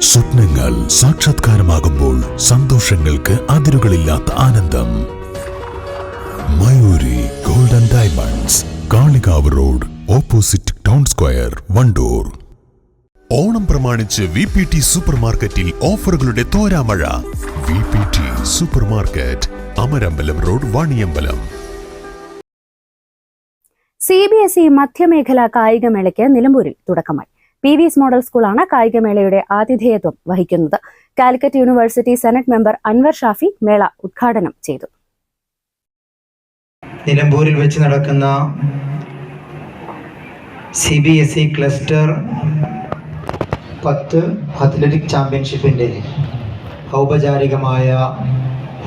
സ്വപ്നങ്ങൾ സാക്ഷാത്കാരമാകുമ്പോൾ സന്തോഷങ്ങൾക്ക് അതിരുകളില്ലാത്ത ആനന്ദം. Mayuri golden diamonds Kalikavu road opposite town square Wandoor. Onam പ്രമാണിച്ച് വി പി ടി സൂപ്പർ മാർക്കറ്റിൽ ഓഫറുകളുടെ തോരാമഴ. V P T super market Amarambalam road Vaniyambalam. C B S E മധ്യമേഖലാ കായികമേളയ്ക്ക് നിലമ്പൂരിൽ തുടക്കമായി. പി വി എസ് മോഡൽ സ്കൂളാണ് കായികമേളയുടെ ആതിഥേയത്വം വഹിക്കുന്നത്. Calicut university senate member Anwar Shafi മേള ഉദ്ഘാടനം ചെയ്തു. നിലമ്പൂരിൽ വെച്ച് നടക്കുന്ന C B S E cluster പത്ത് അത്ലറ്റിക് ചാമ്പ്യൻഷിപ്പിന്റെ ഔപചാരികമായ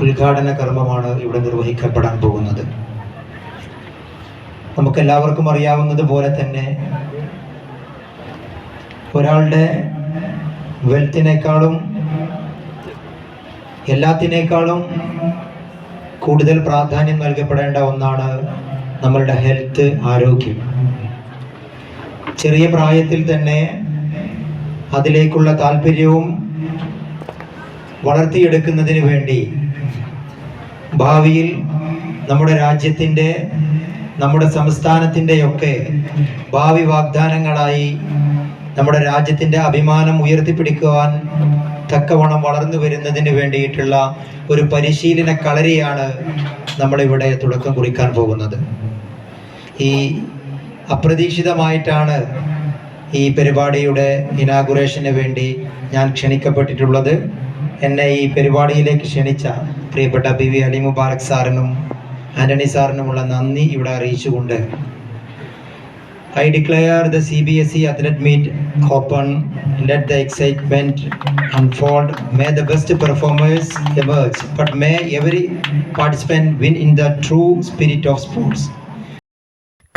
ഉദ്ഘാടന കർമ്മമാണ് ഇവിടെ നിർവഹിക്കപ്പെടാൻ പോകുന്നത്. നമുക്കെല്ലാവർക്കും അറിയാവുന്നത് പോലെ തന്നെ ഒരാളുടെ വെൽത്തിനേക്കാളും എല്ലാത്തിനേക്കാളും കൂടുതൽ പ്രാധാന്യം നൽകപ്പെടേണ്ട ഒന്നാണ് നമ്മളുടെ ഹെൽത്ത് ആരോഗ്യം. ചെറിയ പ്രായത്തിൽ തന്നെ അതിലേക്കുള്ള താല്പര്യവും വളർത്തിയെടുക്കുന്നതിന് വേണ്ടി ഭാവിയിൽ നമ്മുടെ രാജ്യത്തിന്റെ നമ്മുടെ സംസ്ഥാനത്തിന്റെയൊക്കെ ഭാവി വാഗ്ദാനങ്ങളായി നമ്മുടെ രാജ്യത്തിന്റെ അഭിമാനം ഉയർത്തിപ്പിടിക്കുവാൻ തക്കവണ്ണം വളർന്നു വരുന്നതിന് വേണ്ടിയിട്ടുള്ള ഒരു പരിശീലന കളരിയാണ് നമ്മളിവിടെ തുടക്കം കുറിക്കാൻ പോകുന്നത്. ഈ അപ്രതീക്ഷിതമായിട്ടാണ് ഈ പരിപാടിയുടെ ഇനാഗുറേഷന് വേണ്ടി ഞാൻ ക്ഷണിക്കപ്പെട്ടിട്ടുള്ളത്. എന്നെ ഈ പരിപാടിയിലേക്ക് ക്ഷണിച്ച പ്രിയപ്പെട്ട പി വി അലി മുബാറക് സാറിനും ആന്റണി സാറിനുമുള്ള നന്ദി ഇവിടെ അറിയിച്ചുകൊണ്ട് I declare the CBSE athlete meet open. Let the excitement unfold. May the best performers emerge, but may every participant win in the true spirit of sports.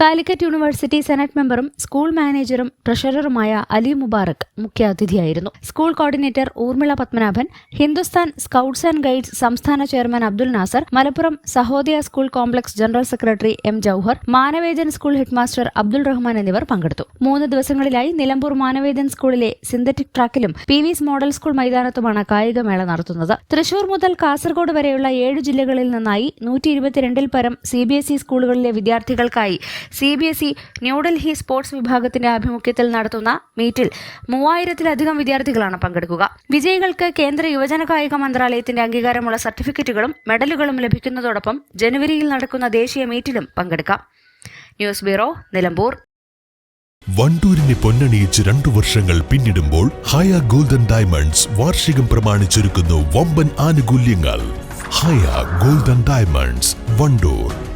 Calicut university senate മെമ്പറും school മാനേജറും ട്രഷററുമായ Ali Mubarak മുഖ്യാതിഥിയായിരുന്നു. School coordinator Urmila Padmanabhan Hindustan scouts and guides സംസ്ഥാന chairman Abdul Nasar Malappuram Sahodaya school complex general secretary M Jouhar Manavedan school headmaster Abdul Rahman എന്നിവർ പങ്കെടുത്തു. മൂന്ന് ദിവസങ്ങളിലായി നിലമ്പൂർ മാനവേദൻ സ്കൂളിലെ synthetic ട്രാക്കിലും പി വിസ് മോഡൽ സ്കൂൾ മൈതാനത്തുമാണ് കായികമേള നടത്തുന്നത്. തൃശൂർ മുതൽ കാസർഗോഡ് വരെയുള്ള ഏഴ് ജില്ലകളിൽ നിന്നായി നൂറ്റി ഇരുപത്തിരണ്ടിൽ പരം സി ബി എസ് ഇ സ്കൂളുകളിലെ വിദ്യാർത്ഥികൾക്കായി C B S E New Delhi sports വിഭാഗത്തിന്റെ ആഭിമുഖ്യത്തിൽ നടത്തുന്ന മീറ്റിൽ മൂവായിരത്തിലധികം വിദ്യാർത്ഥികളാണ് പങ്കെടുക്കുക. വിജയികൾക്ക് കേന്ദ്ര യുവജന കായിക മന്ത്രാലയത്തിന്റെ അംഗീകാരമുള്ള സർട്ടിഫിക്കറ്റുകളും മെഡലുകളും ലഭിക്കുന്നതോടൊപ്പം ജനുവരിയിൽ നടക്കുന്ന ദേശീയ മീറ്റിലും പങ്കെടുക്കാം. News bureau Nilambur. വണ്ടൂരിനെ പൊന്നണിയിച്ച് രണ്ടു വർഷങ്ങൾ പിന്നിടുമ്പോൾ ഹയ ഗോൾഡൻ ഡയമണ്ട്സ് വാർഷികം പ്രമാണിച്ചൊരുക്കുന്നു വമ്പൻ ആനുകൂല്യങ്ങൾ. Haya Golden Diamonds Wandoor.